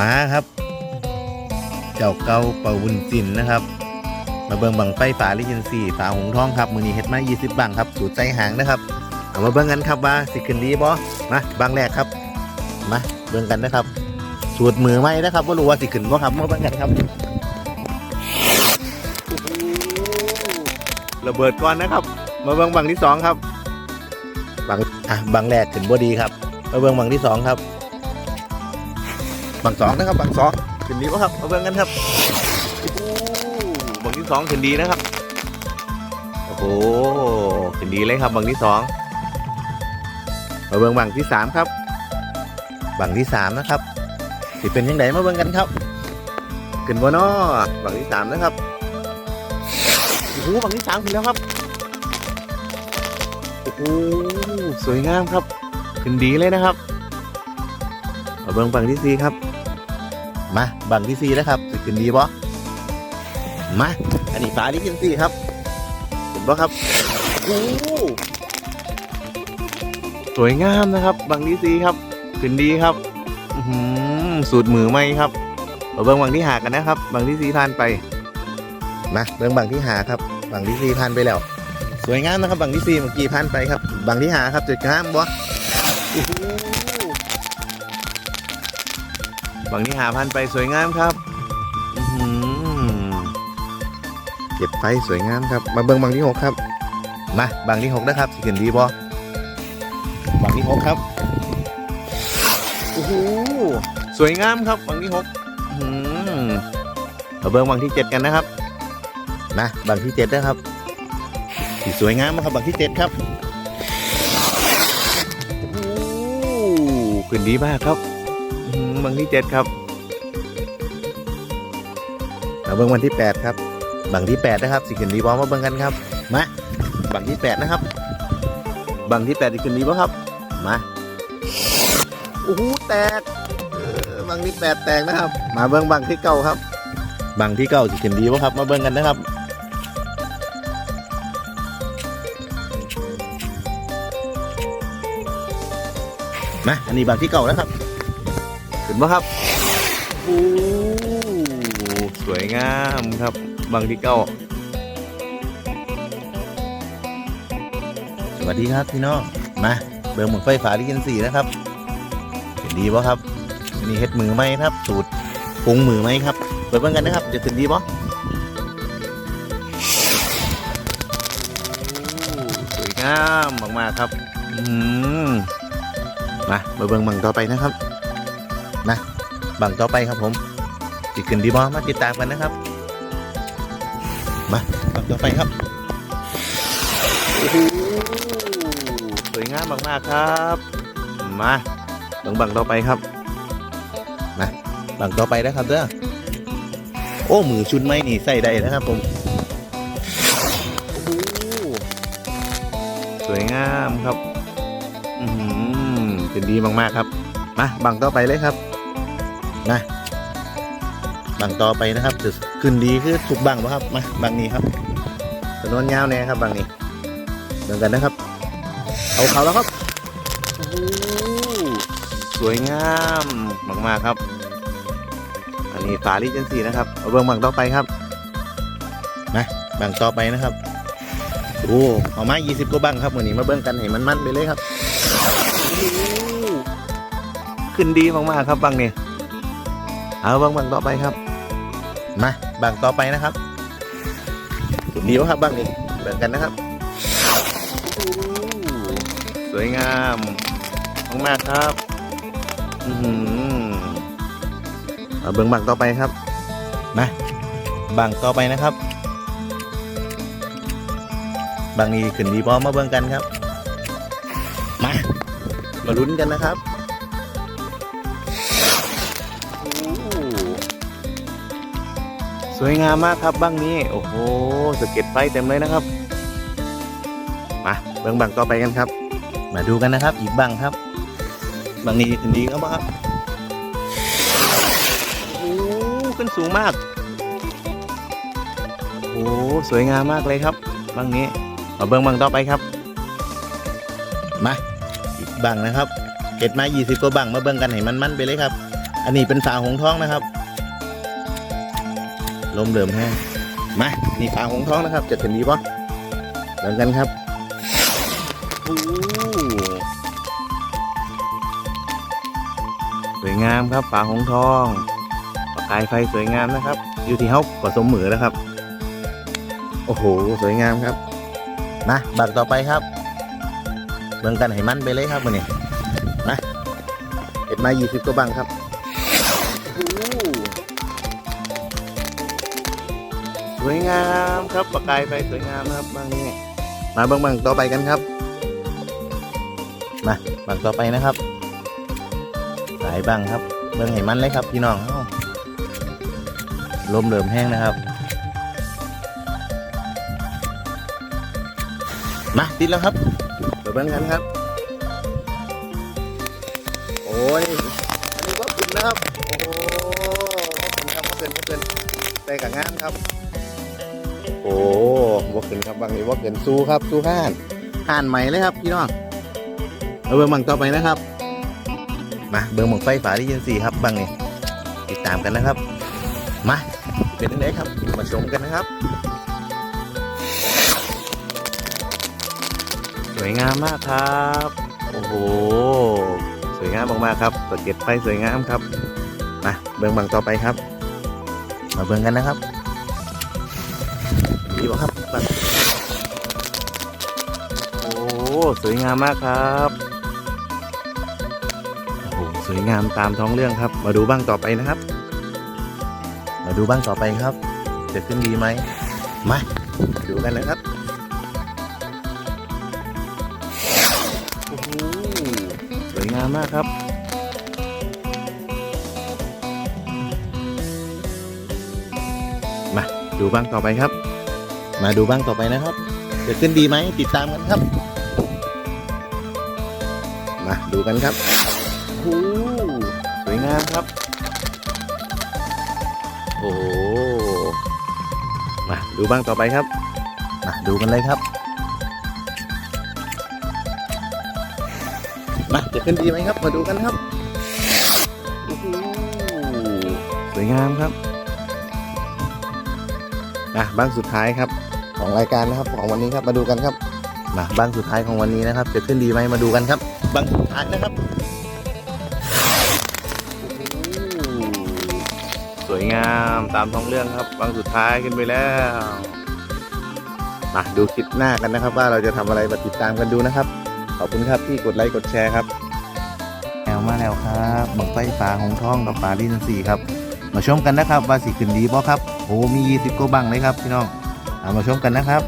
มาครับ เจ้าเกาเป่าวุนจินนะครับ มาเบิ่งบังไฟฝาลิจินสี่ฝาหงทองครับมือนี้เฮ็ดมา20บังครับสูตรใจหางนะครับเอามาเบิ่งกันครับว่าสิขึ้นดีบ่มาบังแรกครับมาเบิ่งกันนะครับ สูตรมือไหมนะครับว่ารู้ว่าสิขึ้นบ่ครับมาเบิ่งกันครับระเบิดก่อนนะครับ มาเบิ่งบังที่สองครับบังอะบังแรกขึ้นบ่ดีครับมาเบิ่งบังที่สองครับ บังสองนะครับบังสองขึ้นดีบ่ครับมาเบิ่งกันครับโอ้บังที่สองขึ้นดีนะครับโอ้โหขึ้นดีเลยครับบังที่สองมาเบิ่งบังที่สามครับบังที่สามนะครับสิเป็นยังไงมาเบิ่งกันครับขึ้นบ่นอบังที่สามนะครับโอ้โหบังที่สามขึ้นแล้วครับโอ้โหสวยงามครับขึ้นดีเลยนะครับมาเบิ่งบังที่สี่ครับ มาบังที่สี่แล้วครับขึ้นดีบ่มาอันนี้ฟ้าลิจินซีครับเห็นปะครับโอ้สวยงามนะครับบางดีซีครับขึ้นดีครับอืสูตรมือไหมครับเราเบิ้งบางที่หากันนะครับบางที่ซีผ่านไปมาเบิ้งบางที่หาครับบางที่ซีผ่านไปแล้ว สวยงามนะครับบางที่ซีเมื่อกี้ผ่านไปครับบางที่หาครับจุดงามบ่ บางที่หาผ่านไปสวยงามครับเก็บไฟสวยงามครับ มาเบิ่งบางที่หกครับ มาบางที่หกนะครับสิขึ้นดีบ่บางที่หกครับโอ้โหสวยงามครับบางที่หกมาเบิ่งบางที่เจ็ดกันนะครับนะบางที่เจ็ดนะครับที่สวยงามนะครับบางที่เจ็ดครับโอ้โหขึ้นดีมากครับ บางที่เจ็ดครับมาเบิ่งวันที่แปดครับบังที่8นะครับสิขึ้นดีบอมาเบิ่งกันครับมาบังที่8นะครับ บังที่8สิขึ้นดีบอครับมาโอ้โหแตกบังที่8แตกนะครับ มาเบิ่งบังที่เก้าครับ บังที่เก้าสิขึ้นดีบอครับ มาเบิ่งกันนะครับมาอันนี้บังที่เก้าแล้วครับ ขึ้นบ่ครับโอ้สวยงามครับ บางที่เก้า สวัสดีครับพี่น้อง มาเบิร์หมุนไฟฝาลิกินสีนะครับ เห็นดีป่ะครับนี่เฮ็ดมือไหมครับ สูตรปรุงมือไหมครับ เปิดเบิ่งกันนะครับ จะถึงดีป่ะสวยงามมากๆครับ อืมมาเบิ่งบังต่อไปนะครับ นะบังต่อไปครับผมจิขึ้นดีบ่มาติดตามกันนะครับ มาบังต่อไปครับโอ้โหสวยงามมากๆครับ มาบังบังต่อไปครับมาบังต่อไปนะครับเด้อโอ้มือชุดไม้นี่ใส่ได้นะครับผมโอ้โหสวยงามครับ อือหือเป็นดีมากๆครับ มาบังต่อไปเลยครับ มาบังต่อไปนะครับจะขึ้นดีคือถูกบังปะครับมาบังนี้ครับจำนวนยาวแน่ครับบังนี้เดินกันนะครับ เอาเขาแล้วครับสวยงามมากๆครับ อันนี้ฝาลิเจนซีนะครับเอาเบิ้งบังต่อไปครับมาบังต่อไปนะครับโอ้เอามา 20กว่าบังครับวันนี้มาเบิ้งกันให้มันๆไปเลยครับขึ้นดีมากๆครับบังเนี่ย เอาบังบังต่อไปครับ มาบังต่อไปนะครับขึ้นดีวะครับบังนี่แบ่งกันนะครับโอ้สวยงามมากๆครับอือหือเอาเบิ้งบังต่อไปครับ มาบังต่อไปนะครับบังนี้ขึ้นดีพอมาเบิ้งกันครับ มา มาลุ้นกันนะครับ สวยงามมากครับบ้างนี้ โอ้โหสะเก็ดไฟเต็มเลยนะครับ มาเบื้องบังต่อไปกันครับ มาดูกันนะครับ อีกบังครับบังนี้ขึ้นดีครับครับโอ้ขึ้นสูงมากโอ้สวยงามมากเลยครับบังนี้มาเบื้องบังต่อไปครับ มาอีกบังนะครับเก็ดมา 20กว่าบังมาเบิ่งกันให้มันๆไปเลยครับ อันนี้เป็นฝาหงทองนะครับ ลมเดิมแห้งมานี่ฝาหงทองนะครับ จะเป็นดีปะเดินกันครับอู้สวยงามครับฝาหงทองประกายไฟสวยงามนะครับ อยู่ที่เขาผสมมือแล้วครับ โอ้โห สวยงามครับมาบักต่อไปครับเบิ่งกันให้มันไปเลยครับวันนี้มาเอ็ดมายี่สิบก็บังครับ สวยงามครับประกายไฟสวยงามนะครับบางนี้มาเบิ่งบังต่อไปกันครับ มาบังต่อไปนะครับสายบังครับ เบิ่งให้มันเลยครับพี่น้องลมเริ่มแห้งนะครับ มาติดแล้วครับเดี๋ยวเบิ่งกันครับ โอ้ยอันนี้ว่าขึ้นนะครับ โอ้โหขึ้นครับขึ้นขึ้นได้กับงานครับ โอ้ว่าขึ้นครับบางนี้ว่าขึ้นสู้ครับสู้ห้านห่านใหม่เลยครับพี่น้องเอาเบิ่งบังต่อไปนะครับมาเบิ่งบังไฟฝาที่ยินสี่ครับบางนี้ติดตามกันนะครับ มาเป็นยังไงครับมาชมกันนะครับ สวยงามมากครับ โอ้โหสวยงามมากๆครับสเก็ดไฟสวยงามครับมาเบื้องบังต่อไปครับ มาเบื้องกันนะครับ ดีบ่ครับบังโอ้สวยงามมากครับโอ้โหสวยงามตามท้องเรื่องครับ มาดูบ้างต่อไปนะครับ มาดูบ้างต่อไปครับจะขึ้นดีไหมมาดูกันนะครับโอ้โหสวยงามมากครับมาดูบ้างต่อไปครับ มาดูบ้างต่อไปนะครับ จะขึ้นดีไหมติดตามกันครับ มาดูกันครับโอ้สวยงามครับ โอ้มาดูบ้างต่อไปครับ มาดูกันเลยครับมาจะขึ้นดีไหมครับ มาดูกันครับโอ้สวยงามครับมาบ้างสุดท้ายครับ ของรายการนะครับของวันนี้ครับมาดูกันครับมาบ้างสุดท้ายของวันนี้นะครับจะขึ้นดีไหมมาดูกันครับบ้างสุดท้ายนะครับโอ้โหสวยงามตามท้องเรื่องครับบ้างสุดท้ายขึ้นไปแล้วมาดูคลิปหน้ากันนะครับ ว่าเราจะทำอะไรมาติดตามกันดูนะครับ ขอบคุณครับที่กดไลค์กดแชร์ครับแอลมาแล้วครับบังไฟฟ้าของท้องกับปลาดินสีครับ มาชมกันนะครับว่าสิขึ้นดีบ่ครับโอ้มี20กว่าบังเลยครับพี่น้อง เอามาชมกันนะครับ